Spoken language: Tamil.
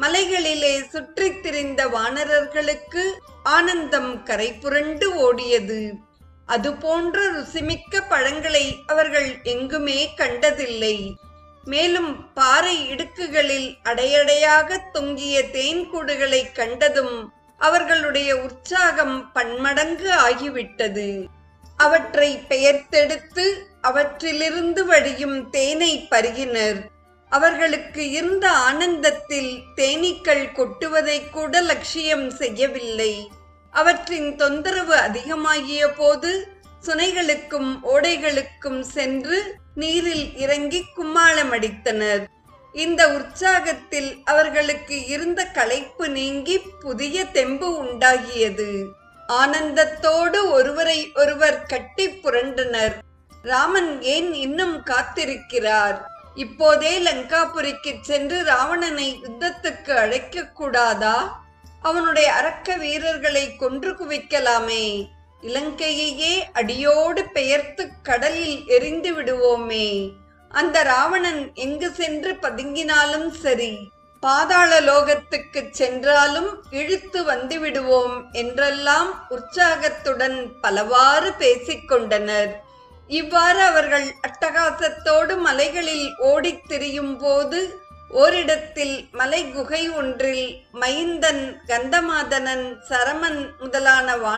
மலைகளிலே சுற்றித் திரிந்த வானரர்களுக்கு ஆனந்தம் கரை புரண்டு ஓடியது. அதுபோன்ற ருசிமிக்க பழங்களை அவர்கள் எங்குமே கண்டதில்லை. மேலும் பாறை இடுக்குகளில் அடையடையாக தொங்கிய தேன்கூடுகளை கண்டதும் அவர்களுடைய உற்சாகம் பன்மடங்கு ஆகிவிட்டது. அவற்றை பெயர்த்தெடுத்து அவற்றிலிருந்து வழியும் தேனை பருகினர். அவர்களுக்கு இருந்த ஆனந்தத்தில் தேனீக்கள் கொட்டுவதை கூட லட்சியம் செய்யவில்லை. அவற்றின் தொந்தரவு அதிகமாகிய போது சுனைகளுக்கும் ஓடைகளுக்கும் சென்று நீரில் இறங்கி கும்மாளமடித்தனர் இந்த உற்சாகத்தில் அவர்களுக்கு இருந்த களைப்பு நீங்கி புதிய தெம்பு உண்டாகியது. ஆனந்தத்தோடு ஒருவரை ஒருவர் கட்டி புரண்டனர். ராமன் ஏன் இன்னும் காத்திருக்கிறார்? இப்போதே லங்காபுரிக்கு சென்று ராவணனை யுத்தத்துக்கு அழைக்க கூடாதா? அவனுடைய அரக்க வீரர்களை கொன்று குவிக்கலாமே. இலங்கையையே அடியோடு பெயர்த்து கடலில் எரிந்து விடுவோமே. அந்த ராவணன் எங்கு சென்று பதுங்கினாலும் சரி பாதாள லோகத்துக்கு சென்றாலும் இழுத்து வந்து விடுவோம் என்றெல்லாம் உற்சாகத்துடன் பலவாறு பேசிக்கொண்டனர் இவ்வாறு அவர்கள் அட்டகாசத்தோடு மலைகளில் ஓடித் திரியும் போது ஓரிடத்தில் மலை குகை ஒன்றில் மைந்தன் கந்தமாதனன் சரமன் முதலான